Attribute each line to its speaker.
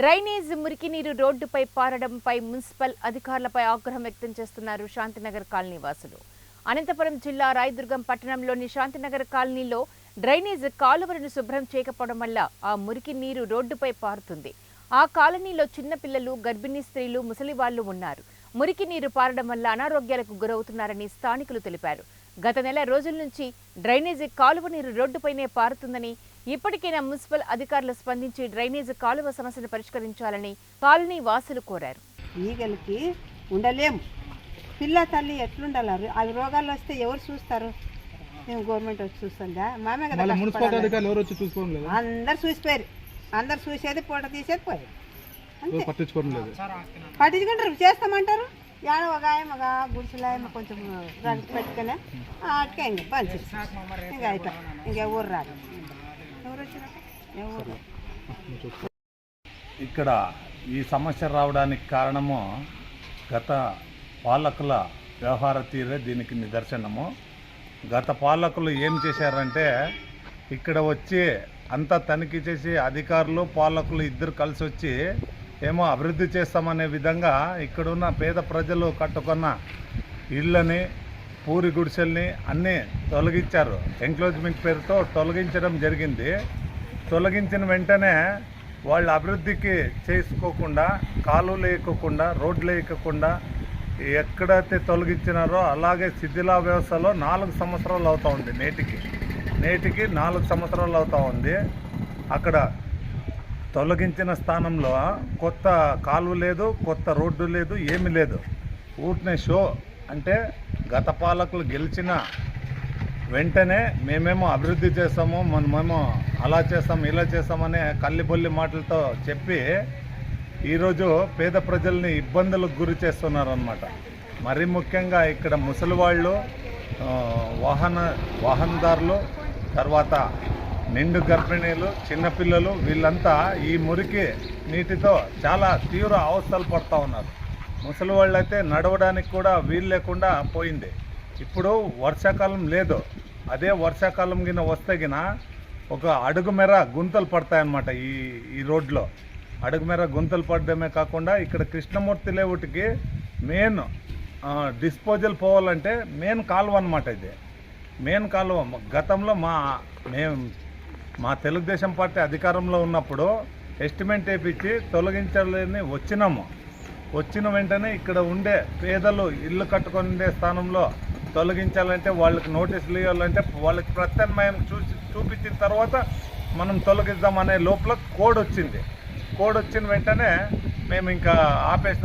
Speaker 1: Drainage మురికి నీరు రోడ్డుపై పారడంపై మున్సిపల్ అధికారులపై ఆగ్రహం వ్యక్తం చేస్తున్నారు శాంతినగర్ కాలనీ వాసులు అనంతపురం జిల్లా రాయదుర్గం పట్టణంలోని శాంతినగర్ కాలనీలో డ్రైనేజ్ కాలువలను శుభ్రం చేయకపోవడం వల్ల ఆ మురికి నీరు రోడ్డుపై పారుతుంది. ఆ కాలనీలో చిన్నపిల్లలు గర్భిణీ స్త్రీలు ముసలివాళ్ళు ఉన్నారు. మురికి నీరు పారడం వల్ల అనారోగ్యాలకు గురవుతున్నారని స్థానికులు తెలిపారు. గత నెల రోజుల నుంచి డ్రైనేజీ కాలువ నీరు రోడ్డుపైనే పారుతుందని ఇప్పటికైనా మున్సిపల్ అధికారులు స్పందించి డ్రైనేజీ కాలువ సమస్యను పరిష్కరించాలని కాలనీ వాసులు కోరారు.
Speaker 2: ఈగలకి ఉండలేము పిల్ల తల్లి ఎట్లుండాలి? అవి రోగాలు వస్తే ఎవరు చూస్తారు? మేము గవర్నమెంట్ వచ్చి చూస్తుందా? మామే కదా అందరు చూసిపోయారు. అందరు చూసేది పూట తీసేది పోయారు. పట్టించుకుంటారు. చేస్తామంటారు. యాడ ఒక ఒక గుడిసెలాయమ కొంచెం పెట్టుకునే అటుకే ఇంక పంచి. ఇంకా అయిపోయి ఇంకెవరు రాదు ఎవరు వచ్చినాక ఎవరు రారు.
Speaker 3: ఇక్కడ ఈ సమస్య రావడానికి కారణము గత పాలకుల వ్యవహార తీరే దీనికి నిదర్శనము. గత పాలకులు ఏం చేశారంటే ఇక్కడ వచ్చి అంతా తనిఖీ చేసి అధికారులు పాలకులు ఇద్దరు కలిసి వచ్చి ఏమో అభివృద్ధి చేస్తామనే విధంగా ఇక్కడున్న పేద ప్రజలు కట్టుకున్న ఇళ్ళని పూరి గుడిసెల్ని అన్నీ తొలగించారు. ఎంక్లోజ్మెంట్ పేరుతో తొలగించడం జరిగింది. తొలగించిన వెంటనే వాళ్ళ అభివృద్ధికి చేసుకోకుండా కాలువలు వేయకుండా రోడ్లు వేయకుండా ఎక్కడైతే తొలగించినారో అలాగే శిథిలా వ్యవస్థలో నాలుగు సంవత్సరాలు అవుతూ ఉంది నేటికి. నేటికి నాలుగు సంవత్సరాలు అవుతూ ఉంది. అక్కడ తొలగించిన స్థానంలో కొత్త కాలువ లేదు కొత్త రోడ్డు లేదు ఏమీ లేదు. ఊరినే షో అంటే గత పాలకులు గెలిచిన వెంటనే మేమేమో అభివృద్ధి చేస్తాము మనమేమో అలా చేస్తాం ఇలా చేస్తామనే కల్లిబొల్లి మాటలతో చెప్పి ఈరోజు పేద ప్రజల్ని ఇబ్బందులకు గురి చేస్తున్నారనమాట మరీ ముఖ్యంగా ఇక్కడ ముసలి వాళ్ళు వాహన వాహనదారులు తర్వాత నిండు గర్భిణీలు చిన్నపిల్లలు వీళ్ళంతా ఈ మురికి నీటితో చాలా తీవ్ర అవస్థలు పడుతూ ఉన్నారు. ముసలి వాళ్ళైతే నడవడానికి కూడా వీలు లేకుండా పోయింది. ఇప్పుడు వర్షాకాలం లేదు. అదే వర్షాకాలం గిన వస్తే గిన ఒక అడుగు మేర గుంతలు పడతాయన్నమాట ఈ ఈ రోడ్లో. అడుగు మేర గుంతలు పడడమే కాకుండా ఇక్కడ కృష్ణమూర్తి లేవుటికి మెయిన్ డిస్పోజల్ పోవాలంటే మెయిన్ కాలువ అనమాట ఇది. మెయిన్ కాలువ. గతంలో మా మేము మా తెలుగుదేశం పార్టీ అధికారంలో ఉన్నప్పుడు ఎస్టిమేట్ వేపించి తొలగించాలని వచ్చినాము. వచ్చిన వెంటనే ఇక్కడ ఉండే పేదలు ఇల్లు కట్టుకొని ఉండే స్థానంలో తొలగించాలంటే వాళ్ళకి నోటీసులు ఇవ్వాలంటే వాళ్ళకి ప్రత్యామ్నాయం చూసి చూపించిన తర్వాత మనం తొలగిద్దామనే లోపల కోడ్ వచ్చింది. కోడ్ వచ్చిన వెంటనే మేము ఇంకా ఆపేసినాం.